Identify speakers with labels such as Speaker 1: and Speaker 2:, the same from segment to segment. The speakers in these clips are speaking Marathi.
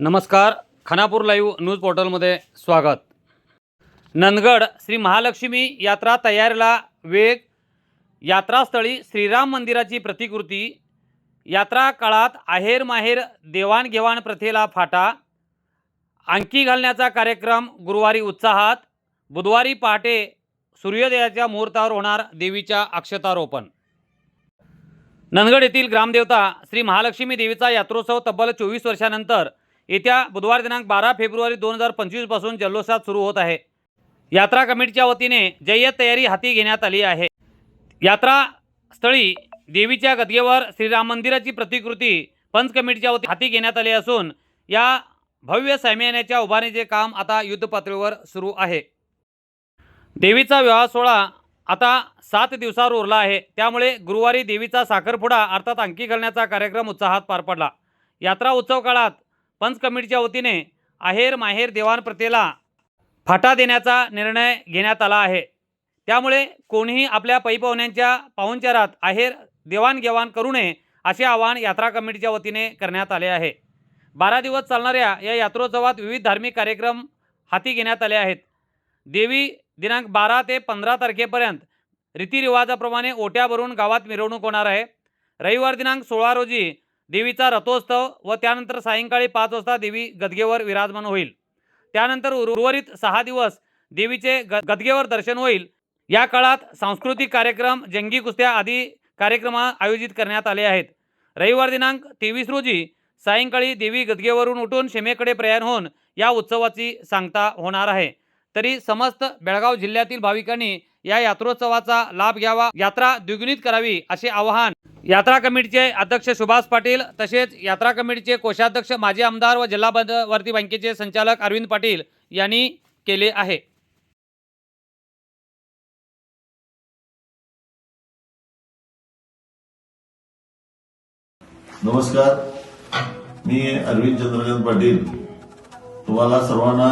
Speaker 1: नमस्कार खानापूर लाईव्ह न्यूज पोर्टलमध्ये स्वागत. नंदगड श्री महालक्ष्मी यात्रा तयारीला वेग. यात्रास्थळी श्रीराम मंदिराची प्रतिकृती. यात्रा काळात आहेर माहेर देवाणघेवाण प्रथेला फाटा. अंकी घालण्याचा कार्यक्रम गुरुवारी उत्साहात. बुधवारी पहाटे सूर्योदयाच्या मुहूर्तावर होणार देवीच्या अक्षतारोपण. नंदगड येथील ग्रामदेवता श्री महालक्ष्मी देवीचा यात्रोत्सव तब्बल चोवीस वर्षानंतर येत्या बुधवार दिनांक बारा फेब्रुवारी दोन हजार पंचवीसपासून जल्लोषात सुरू होत आहे. यात्रा कमिटीच्या वतीने जय्यत तयारी हाती घेण्यात आली आहे. यात्रा स्थळी देवीच्या गदगेवर श्रीराम मंदिराची प्रतिकृती पंच कमिटीच्या वती हाती घेण्यात आली असून या भव्य सैन्याच्या उभारणीचे काम आता युद्धपातळीवर सुरू आहे. देवीचा विवाह सोहळा आता सात दिवसावर उरला आहे. त्यामुळे गुरुवारी देवीचा साखरपुडा अर्थात अंकी घालण्याचा कार्यक्रम उत्साहात पार पडला. यात्रा उत्सव काळात पंच कमिटीच्या वतीने आहेर माहेर देवाण प्रथेला फाटा देण्याचा निर्णय घेण्यात आला आहे. त्यामुळे कोणीही आपल्या पैपाहुण्यांच्या पाहुणचारात आहेर देवाणघेवाण करू नये असे आवाहन यात्रा कमिटीच्या वतीने करण्यात आले आहे. बारा दिवस चालणाऱ्या या यात्रोत्सवात विविध धार्मिक कार्यक्रम हाती घेण्यात आले आहेत. देवी दिनांक बारा ते पंधरा तारखेपर्यंत रीतिरिवाजाप्रमाणे ओट्या भरून गावात मिरवणूक होणार आहे. रविवार दिनांक सोळा रोजी देवीचा रथोत्सव व त्यानंतर सायंकाळी पाच वाजता देवी गदगेवर विराजमान होईल. त्यानंतर उर्वरित सहा दिवस देवीचे ग गदगेवर दर्शन होईल. या काळात सांस्कृतिक कार्यक्रम जंगी कुस्त्या आदी कार्यक्रम आयोजित करण्यात आले आहेत. रविवार दिनांक तेवीस रोजी सायंकाळी देवी गदगेवरून उठून शिमेकडे प्रयाण होऊन या उत्सवाची सांगता होणार आहे. तरी समस्त बेळगाव जिल्ह्यातील भाविकांनी या यात्रोत्सवाचा लाभ घ्यावा यात्रा द्विगुणित करावी असे आवाहन यात्रा कमिटीचे अध्यक्ष सुभाष पाटील तसेच यात्रा कमिटीचे कोषाध्यक्ष माजी आमदार व जिल्हा मध्यवर्ती बँकेचे संचालक अरविंद पाटील यांनी केले आहे.
Speaker 2: नमस्कार. मी अरविंद चंद्रकांत पाटील. तुम्हाला सर्वांना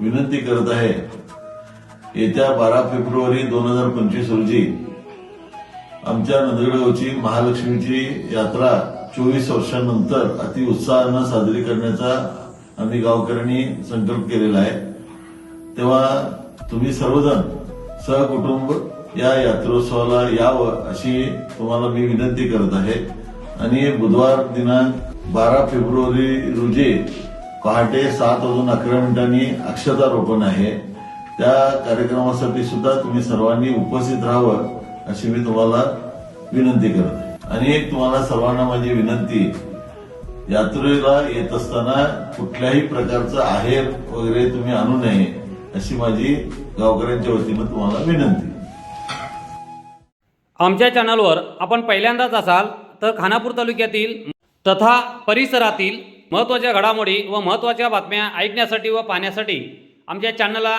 Speaker 2: विनंती करत आहे येत्या बारा फेब्रुवारी दोन हजार पंचवीस रोजी आमच्या नंदगडगावची महालक्ष्मीची यात्रा चोवीस वर्षांनंतर अति उत्साहानं साजरी करण्याचा आम्ही गावकऱ्यांनी संकल्प केलेला आहे. तेव्हा तुम्ही सर्वजण सहकुटुंब या यात्रोत्सवाला यावं अशी तुम्हाला मी विनंती करत आहे. आणि बुधवार दिनांक बारा फेब्रुवारी रोजी पहाटे सात वाजून अकरा मिनिटांनी अक्षतारोपण आहे. त्या कार्यक्रमासाठी सुद्धा तुम्ही सर्वांनी उपस्थित राहावं अशी मी तुम्हाला विनंती करत. आणि एक तुम्हाला सर्वांना माझी विनंती यात्रेला येत असताना कुठल्याही प्रकारचं आहेर वगैरे तुम्ही आणू नये अशी माझी गावकऱ्यांच्या वतीनं तुम्हाला विनंती.
Speaker 1: आमच्या चॅनलवर आपण पहिल्यांदाच असाल तर खानापूर तालुक्यातील तथा परिसरातील महत्त्वाच्या घडामोडी व महत्त्वाच्या बातम्या ऐकण्यासाठी व पाहण्यासाठी आमच्या चॅनलला